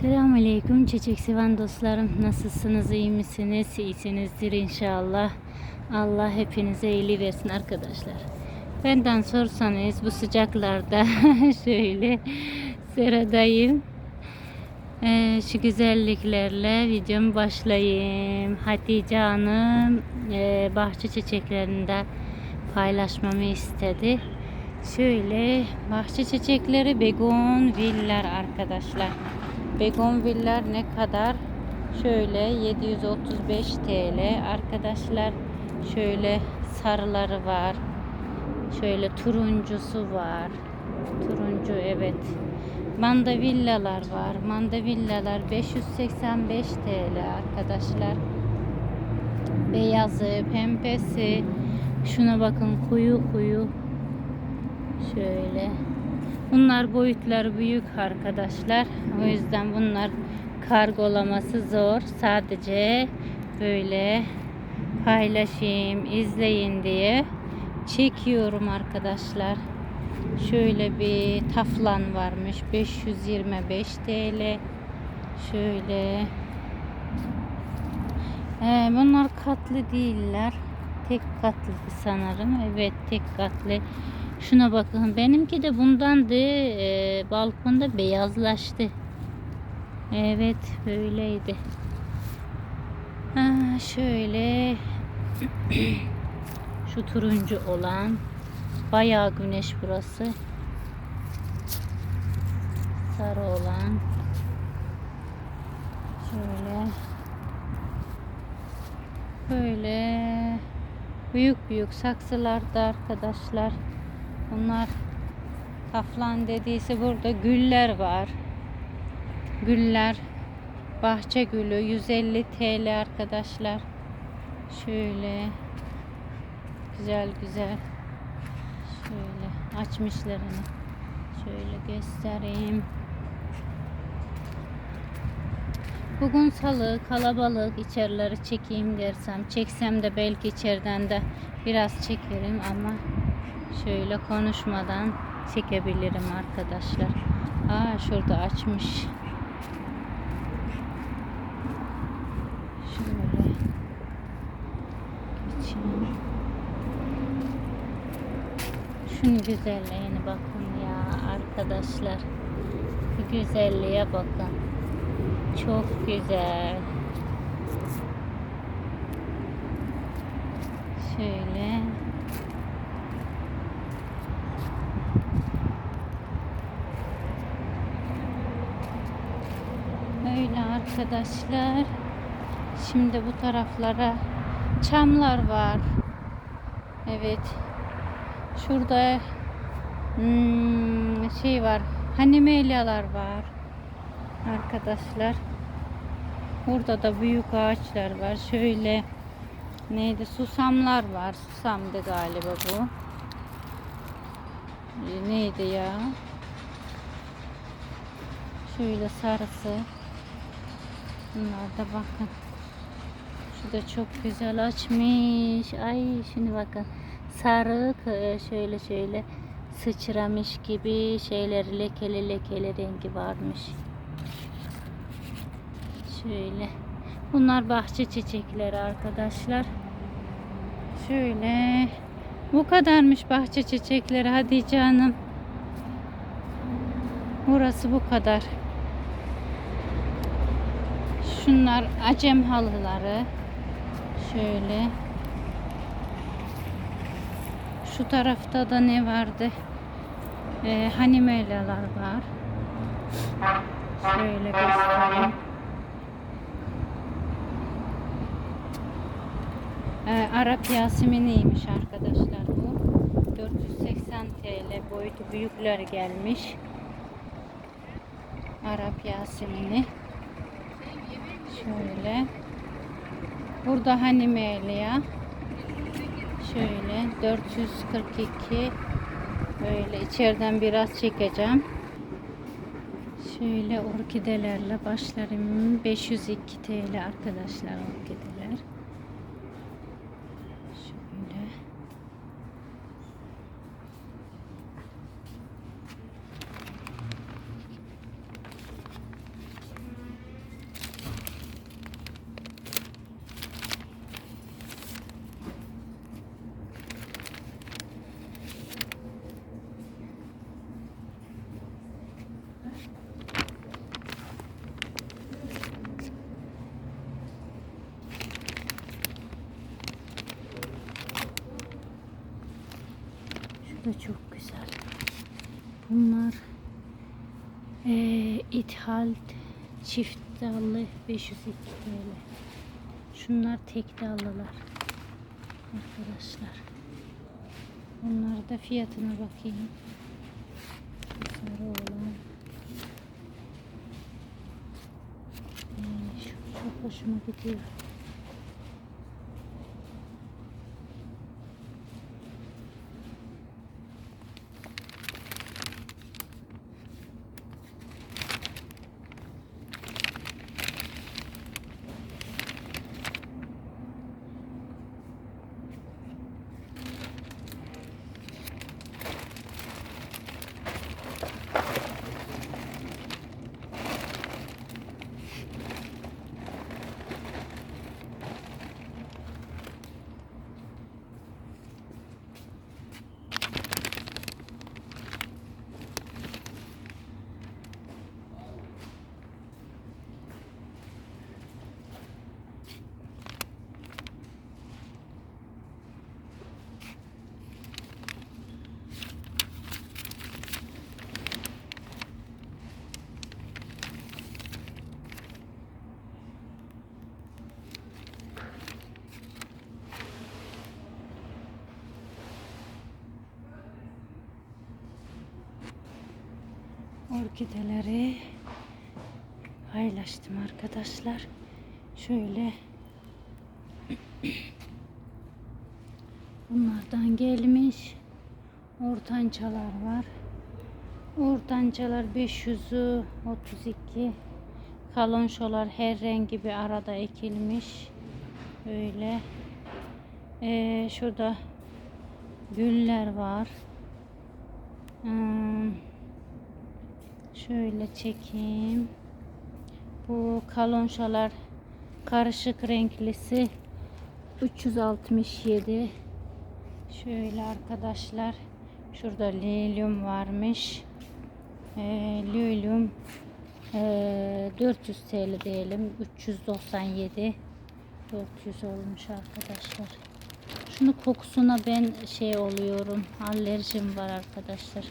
Selamünaleyküm çiçek seven dostlarım. Nasılsınız? iyi misiniz? İyisinizdir inşallah. Allah hepinize iyiliği versin arkadaşlar. Benden sorsanız bu sıcaklarda şöyle seradayım. Ee, şu güzelliklerle videomu başlayayım. Hatice Hanım e, bahçe çiçeklerinde paylaşmamı istedi. Şöyle bahçe çiçekleri begonviller arkadaşlar. Begonviller ne kadar? Şöyle 735 TL arkadaşlar. Şöyle sarıları var. Şöyle turuncusu var. Turuncu evet. Mandavillalar var. Mandavillalar 585 TL arkadaşlar. Beyazı, pembesi. Şuna bakın kuyu kuyu. Şöyle. Bunlar boyutları büyük arkadaşlar. O yüzden bunlar kargolaması zor. Sadece böyle paylaşayım, izleyin diye çekiyorum arkadaşlar. Şöyle bir taflan varmış. 525 TL. Şöyle. Ee, bunlar katlı değiller. Tek katlı sanırım. Evet tek katlı. Şuna bakın. Benimki de bundandı. Ee, balkonda beyazlaştı. Evet böyleydi. Ha, şöyle şu turuncu olan bayağı güneş burası. Sarı olan şöyle böyle büyük büyük saksılarda arkadaşlar bunlar kaflan dediyse burada güller var. Güller bahçe gülü 150 TL arkadaşlar. Şöyle güzel güzel. Şöyle açmışlarını. Şöyle göstereyim. Bugün salı kalabalık içerileri çekeyim dersem çeksem de belki içeriden de biraz çekerim ama şöyle konuşmadan çekebilirim arkadaşlar. Aa şurada açmış. Şöyle geçeyim. Şunun güzelliğine bakın ya arkadaşlar. Bu güzelliğe bakın. Çok güzel. Şöyle. Öyle arkadaşlar. Şimdi bu taraflara çamlar var. Evet. Şurada hmm, şey var. Hanimeliyalar var. Arkadaşlar. Burada da büyük ağaçlar var. Şöyle neydi? Susamlar var. Susamdı galiba bu. Ee, Neydi ya? Şöyle sarısı. Bunlar da bakın. Şu da çok güzel açmış. Ay şimdi bakın. Sarı e, şöyle şöyle sıçramış gibi şeyler lekeli lekeli rengi varmış. Şöyle. Bunlar bahçe çiçekleri arkadaşlar. Şöyle. Bu kadarmış bahçe çiçekleri Hatice Hanım. Burası bu kadar. Şunlar acem halıları. Şöyle. Şu tarafta da ne vardı? Ee, hanimelalar var. Şöyle göstereyim. Ee, Arap Yaseminiymiş arkadaşlar bu. 480 TL boyutu büyükler gelmiş. Arap Yasemini. Şöyle. Burada Hanimeliya. Şöyle 442 böyle içeriden biraz çekeceğim. Şöyle orkidelerle başlarım. 502 TL arkadaşlar orkideler. Şöyle. Da çok güzel. Bunlar eee ithal çift dallı 502 TL. Şunlar tek dallılar. Arkadaşlar. Bunlar da fiyatına bakayım. Sarı olan. Ee, şu çok hoşuma gidiyor. Orkideleri paylaştım arkadaşlar. Şöyle bunlardan gelmiş ortancalar var. Ortancalar 500'ü 32 kalonşolar her rengi bir arada ekilmiş. Böyle ee, şurada güller var. Hmm. Şöyle çekeyim. Bu kalonşalar karışık renklisi 367. Şöyle arkadaşlar. Şurada lilyum varmış. Ee, lilyum ee, 400 TL diyelim. 397 400 olmuş arkadaşlar. Şunu kokusuna ben şey oluyorum. Alerjim var arkadaşlar.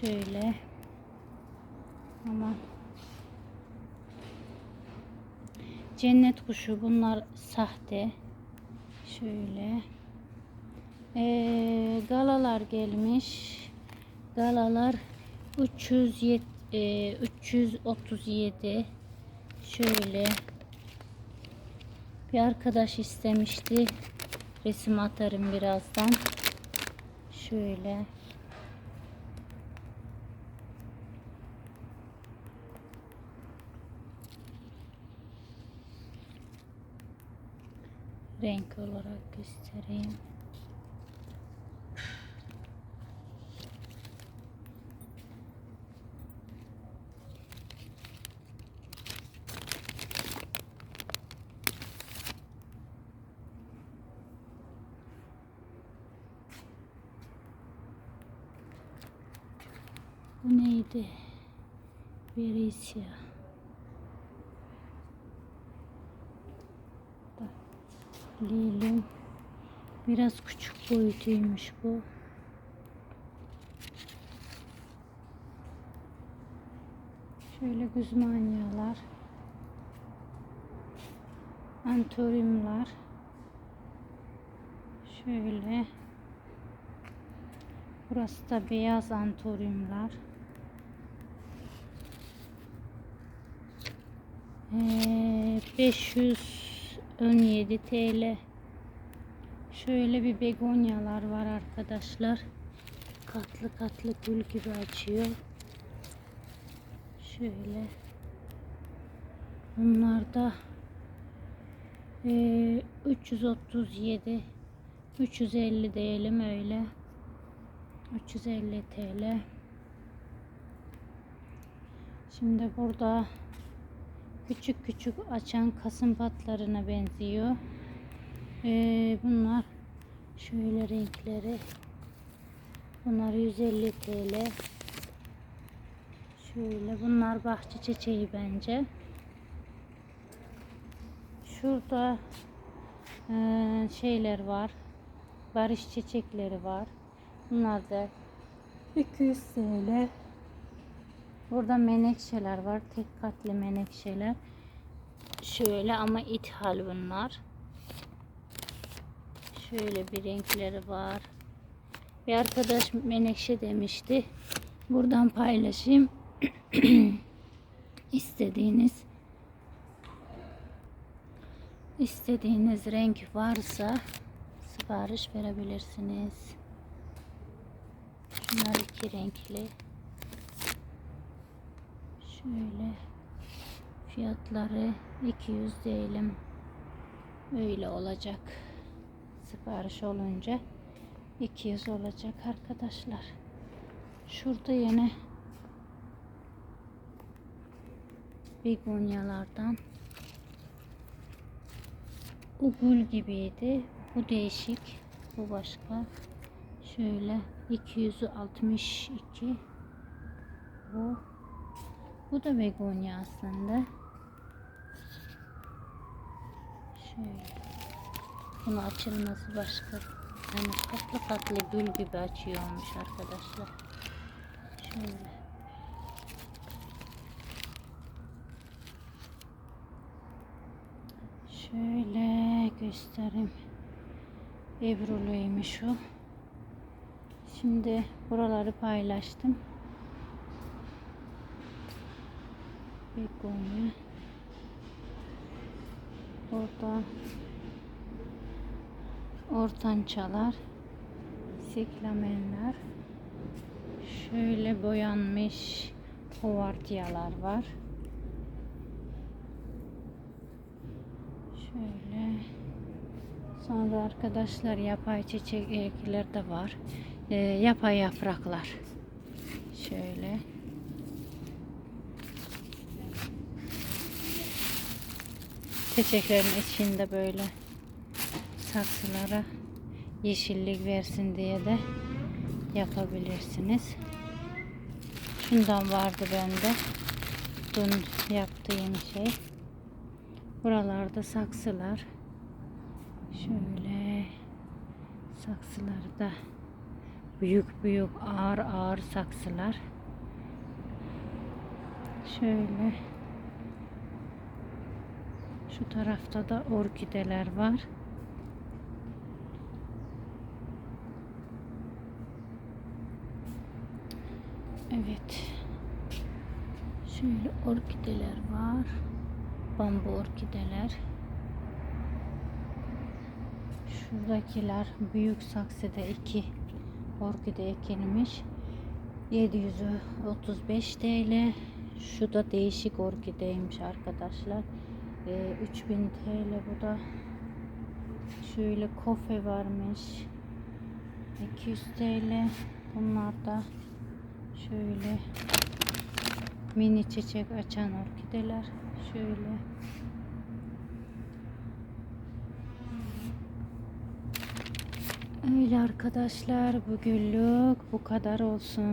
Şöyle. Ama cennet kuşu bunlar sahte. Şöyle. Ee, galalar gelmiş. Galalar 307 e, 337 şöyle bir arkadaş istemişti resim atarım birazdan şöyle renk olarak göstereyim. Bu neydi? Verisya. Lilim. Biraz küçük boyutuymuş bu. Şöyle güzmanyalar. Antoriumlar. Şöyle. Burası da beyaz antoriumlar. Ee, 517 TL. Şöyle bir begonyalar var arkadaşlar. Katlı katlı gül gibi açıyor. Şöyle. Bunlar da ee, 337 350 diyelim öyle. 350 TL. Şimdi burada küçük küçük açan kasım patlarına benziyor. Ee, bunlar şöyle renkleri. Bunlar 150 TL. Şöyle bunlar bahçe çiçeği bence. Şurada e, şeyler var. barış çiçekleri var. Bunlar da 200 TL. Burada menekşeler var. Tek katlı menekşeler. Şöyle ama ithal bunlar. Şöyle bir renkleri var. Bir arkadaş menekşe demişti. Buradan paylaşayım. İstediğiniz istediğiniz renk varsa sipariş verebilirsiniz. Şunlar iki renkli. Şöyle fiyatları 200 diyelim. Öyle olacak. Sipariş olunca 200 olacak arkadaşlar. Şurada yine begonyalardan o gül gibiydi. Bu değişik. Bu başka. Şöyle 262 bu bu da begonya aslında. Şöyle. Bunun açılması başka. Hani katlı katlı gül gibi açıyormuş arkadaşlar. Şöyle. Şöyle göstereyim. Ebruluymuş o. Şimdi buraları paylaştım. Begonya. Orada ortançalar, siklamenler, şöyle boyanmış hovardiyalar var. Şöyle sonra arkadaşlar yapay çiçekler de var. Ee, yapay yapraklar. Şöyle. Çiçeklerin içinde böyle saksılara yeşillik versin diye de yapabilirsiniz. Şundan vardı bende. Dün yaptığım şey. Buralarda saksılar. Şöyle saksılarda büyük büyük ağır ağır saksılar. Şöyle şu tarafta da orkideler var. Evet. Şöyle orkideler var. Bambu orkideler. Şuradakiler büyük saksıda iki orkide ekilmiş. 735 TL. Şu da değişik orkideymiş arkadaşlar. Ee, 3000 TL bu da. Şöyle kofe varmış. 200 TL. Bunlar da şöyle mini çiçek açan orkideler. Şöyle Öyle arkadaşlar bugünlük bu kadar olsun.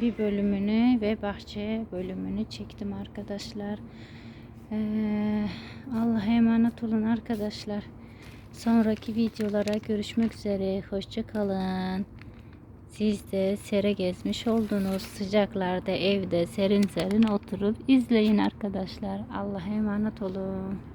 Bir bölümünü ve bahçe bölümünü çektim arkadaşlar. Ee, Allah'a emanet olun arkadaşlar. Sonraki videolara görüşmek üzere. Hoşça kalın. Siz de sere gezmiş oldunuz. Sıcaklarda evde serin serin oturup izleyin arkadaşlar. Allah'a emanet olun.